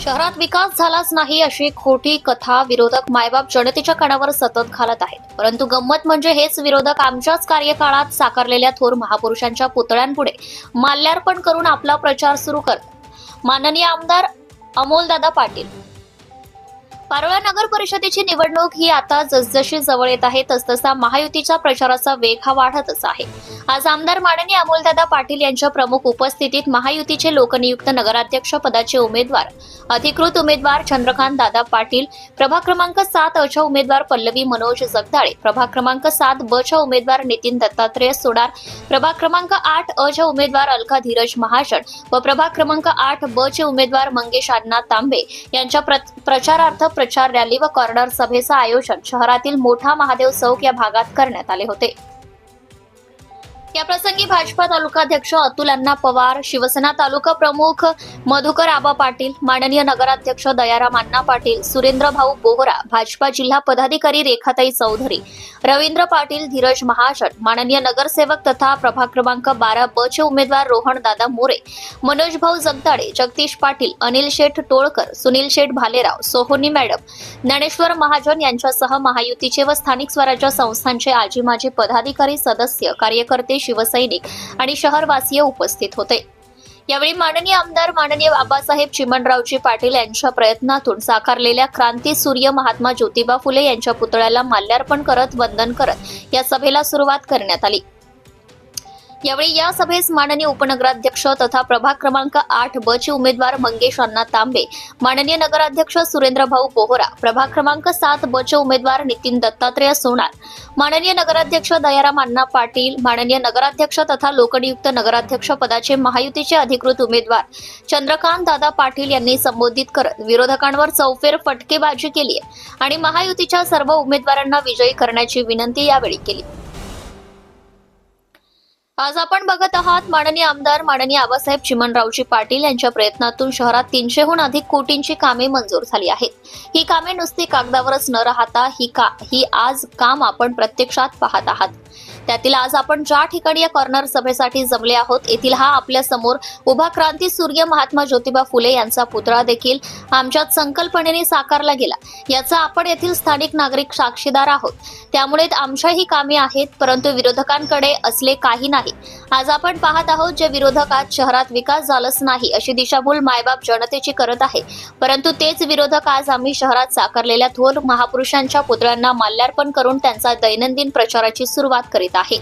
शहरात विकास झालाच नाही अशी खोटी कथा विरोधक मायबाप जनतेच्या कानावर सतत घालत आहेत. परंतु गंमत म्हणजे हेच विरोधक आमच्याच कार्यकाळात साकारलेल्या थोर महापुरुषांच्या पुतळ्यांपुढे माल्यार्पण करून आपला प्रचार सुरू करत माननीय आमदार अमोलदादा पाटील पारोळा नगर परिषदेची निवडणूक ही आता जसजशी जवळ येत आहे तसतसा महायुतीच्या प्रचाराचा वेग हा वाढतच आहे. आज आमदार माननीय अमोलदादा पाटील यांच्या प्रमुख उपस्थितीत महायुतीचे लोकनियुक्त नगराध्यक्ष पदाचे उमेदवार अधिकृत उमेदवार चंद्रकांत दादा पाटील प्रभाग क्रमांक सात अच्या उमेदवार पल्लवी मनोज जगदाळे प्रभाग क्रमांक सात ब च्या उमेदवार नितीन दत्तात्रय सोडार प्रभाग क्रमांक आठ अ च्या उमेदवार अलका धीरज महाजन व प्रभाग क्रमांक आठ ब चे उमेदवार मंगेश अण्णा तांबे यांच्या प्र- प्रचारार्थ प्रचार रॅली व कॉर्नर सभेचं आयोजन शहरातील मोठा महादेव चौक या भागात करण्यात आले होते. याप्रसंगी भाजपा तालुकाध्यक्ष अतुल अण्णा पवार शिवसेना तालुका प्रमुख मधुकर आबा पाटील माननीय नगराध्यक्ष दयाराम अण्णा पाटील सुरेंद्र भाऊ बोहरा भाजपा जिल्हा पदाधिकारी रेखाताई चौधरी रवींद्र पाटील धीरज महाजन माननीय नगरसेवक तथा प्रभाग क्रमांक बारा ब चे उमेदवार रोहन दादा मोरे मनोज भाऊ जगदाळे जगदीश पाटील अनिल शेठ टोळकर सुनील शेठ भालेराव सोहोनी मॅडम ज्ञानेश्वर महाजन यांच्यासह महायुतीचे व स्थानिक स्वराज्य संस्थांचे आजी माजी पदाधिकारी सदस्य कार्यकर्ते शिवसैनिक आणि शहरवासीय उपस्थित होते. यावेळी माननीय आमदार माननीय बाबासाहेब चिमणरावजी पाटील यांच्या प्रयत्नातून साकारलेल्या क्रांती सूर्य महात्मा ज्योतिबा फुले यांच्या पुतळ्याला माल्यार्पण करत वंदन करत या सभेला सुरुवात करण्यात आली. यावेळी या सभेस माननीय उपनगराध्यक्ष तथा प्रभाग क्रमांक आठ ब चे उमेदवार मंगेश अण्णा तांबे माननीय नगराध्यक्ष सुरेंद्र भाऊ बोहरा प्रभाग क्रमांक सात ब चे उमेदवार नितीन दत्तात्रय सोनार माननीय नगराध्यक्ष दयाराम अण्णा पाटील माननीय नगराध्यक्ष तथा लोकनियुक्त नगराध्यक्ष पदाचे महायुतीचे अधिकृत उमेदवार चंद्रकांत दादा पाटील यांनी संबोधित करत विरोधकांवर चौफेर फटकेबाजी केली आणि महायुतीच्या सर्व उमेदवारांना विजयी करण्याची विनंती यावेळी केली. आज आपण बघत आहात माननीय आमदार माननीय आबासाहेब चिमनरावजी पाटील यांच्या प्रयत्नातून शहरात तीनशेहून अधिक कोटींची कामे मंजूर झाली आहेत. ही कामे नुसती कागदावरच न राहता ही का ही आज काम आपण प्रत्यक्षात पाहत आहात. त्यातील आज आपण ज्या ठिकाणी या कॉर्नर सभेसाठी जमले आहोत येथील हा आपल्यासमोर उभा क्रांती सूर्य महात्मा ज्योतिबा फुले यांचा पुतळा देखील आमच्यात संकल्पनेने साकारला गेला. याचा आपण येथील स्थानिक नागरिक साक्षीदार आहोत. त्यामुळे आमच्याही कामे आहेत परंतु विरोधकांकडे असले काही नाही. आज आपण पाहत आहोत जे विरोधक आज शहरात विकास झालाच नाही अशी दिशाभूल मायबाप जनतेची करत आहे. परंतु तेच विरोधक आज आम्ही शहरात साकारलेल्या थोर महापुरुषांच्या पुतळ्यांना माल्यार्पण करून त्यांचा दैनंदिन प्रचाराची सुरुवात करीत आहे.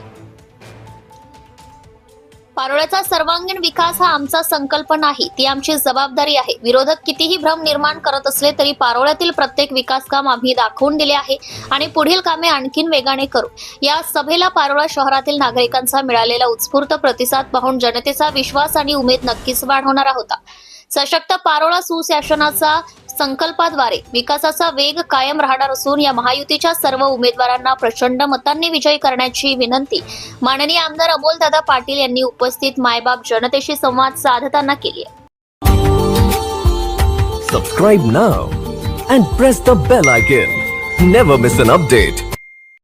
पारोळ्याचा सर्वांगीण विकास हा आमचा संकल्प नाही ती आमची जबाबदारी आहे. विरोधक कितीही भ्रम निर्माण करत असले तरी पारोळ्यातील प्रत्येक विकास काम आम्ही दाखवून दिले आहे आणि पुढील कामे आणखीन वेगाने करू. या सभेला पारोळा शहरातील नागरिकांचा मिळालेला उत्स्फूर्त प्रतिसाद पाहून जनतेचा विश्वास आणि उमेद नक्कीच वाढवणारा होता. सशक्त पारोळा सुशासनाचा संकल्पाद्वारे विकासाचा वेग कायम राहणार असून या महायुतीच्या सर्व उमेदवारांना प्रचंड मतांनी विजयी करण्याची विनंती माननीय आमदार अमोलदादा पाटील यांनी उपस्थित मायबाप जनतेशी संवाद साधताना केली आहे Subscribe now and press the bell icon. Never miss an.